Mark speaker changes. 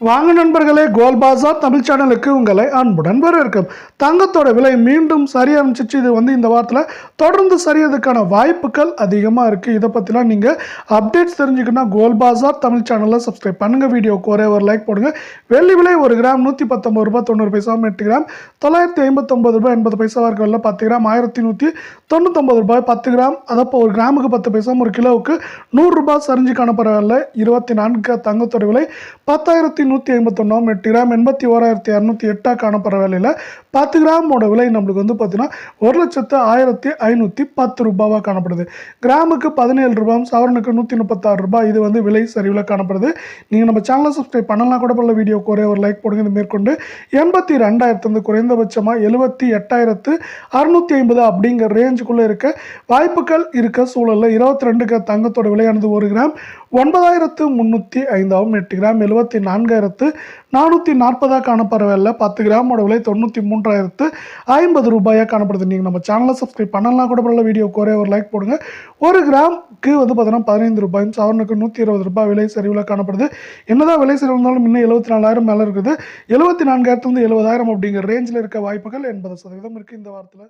Speaker 1: வாங்க நண்பர்களே கோல் பாசார் தமிழ் சேனலுக்கு உங்களை அன்புடன் வரவேற்கும். தங்கத்தோட விலை மீண்டும் சரிய ஆரம்பிச்சிச்சு. இது வந்து இந்த வாரத்தில் தொடர்ந்து சரியறதுக்கான வாய்ப்புகள் அதிகமாக இருக்குது இதை பற்றிலாம் நீங்கள் அப்டேட்ஸ் தெரிஞ்சுக்கணும்னா கோல் பாசார் தமிழ் சேனலில் சப்ஸ்கிரைப் பண்ணுங்கள் வீடியோக்கு ஒரே ஒரு லைக் போடுங்க. வெள்ளி விலை ஒரு கிராம் நூற்றி பத்தொம்பது ரூபாய் தொண்ணூறு பைசா எட்டு கிராம் தொள்ளாயிரத்தி ஐம்பத்தொம்பது ரூபாய் எண்பது பைசாவாக இருக்கிற பத்து கிராம் ஆயிரத்தி நூற்றி தொண்ணூத்தொம்பது ரூபாய் பத்து கிராம். அதப்போ ஒரு கிராமுக்கு பத்து பைசா ஒரு கிலோவுக்கு நூறுரூபா சரிஞ்சு காணப்படவில்லை இருபத்தி நான்கு தங்கத்தோட விலை பத்தாயிரத்தி நூற்றி ஐம்பத்தொன்னாம் எட்டு கிராம் எண்பத்தி ஓராயிரத்தி இரநூத்தி எட்டாக காணப்படுற வேலையில் பத்து கிராமோட விலை நம்மளுக்கு வந்து பார்த்தீங்கன்னா ஒரு லட்சத்து ஆயிரத்தி ஐநூற்றி பத்து ரூபாவாக காணப்படுது. கிராமுக்கு பதினேழு ரூபாய் சவரனுக்கு நூற்றி முப்பத்தாறு ரூபாய் இது வந்து விலை சரிவில் காணப்படுது. நீங்கள் நம்ம சேனலை சப்ஸ்கிரைப் பண்ணலாம் கூட பல வீடியோக்கு ஒரே ஒரு லைக் போடுங்க. இது மேற்கொண்டு எண்பத்தி ரெண்டாயிரத்து வந்து குறைந்தபட்சமாக எழுபத்தி எட்டாயிரத்து அறுநூற்றி ஐம்பது அப்படிங்கிற ரேஞ்சுக்குள்ளே இருக்க வாய்ப்புகள் இருக்க சூழலில் இருபத்தி ரெண்டுக்கு தங்கத்தோட விலையானது ஒரு கிராம் ஒன்பதாயிரத்து முந்நூற்றி ஐந்தாவும் எட்டு கிராம். எழுபத்தி நான்கு ஏழாயிரத்து நானூற்றி நாற்பதாக காணப்படவில்லை. பத்து கிராமோட விலை தொண்ணூற்றி மூன்றாயிரத்து ஐம்பது ரூபாயாக காணப்படுது. நீங்கள் நம்ம சேனலை சப்ஸ்கிரைப் பண்ணலாம் கூட பரவாயில்ல வீடியோ குறைய ஒரு லைக் போடுங்க. ஒரு கிராமுக்கு வந்து பார்த்தீங்கன்னா பதினைந்து ரூபாயும் சவரனுக்கு நூற்றி இருபது ரூபாய் விலை சரிவில் காணப்படுது. என்னதான் விலை சரிவு இருந்தாலும் இன்னும் எழுபத்தி நாலாயிரம் மேலே இருக்குது. எழுபத்தி நான்காயிரத்துலேருந்து எழுபதாயிரம் அப்படிங்கிற ரேஞ்சில் இருக்க வாய்ப்புகள் எண்பது சதவீதம் இருக்குது இந்த வாரத்தில்.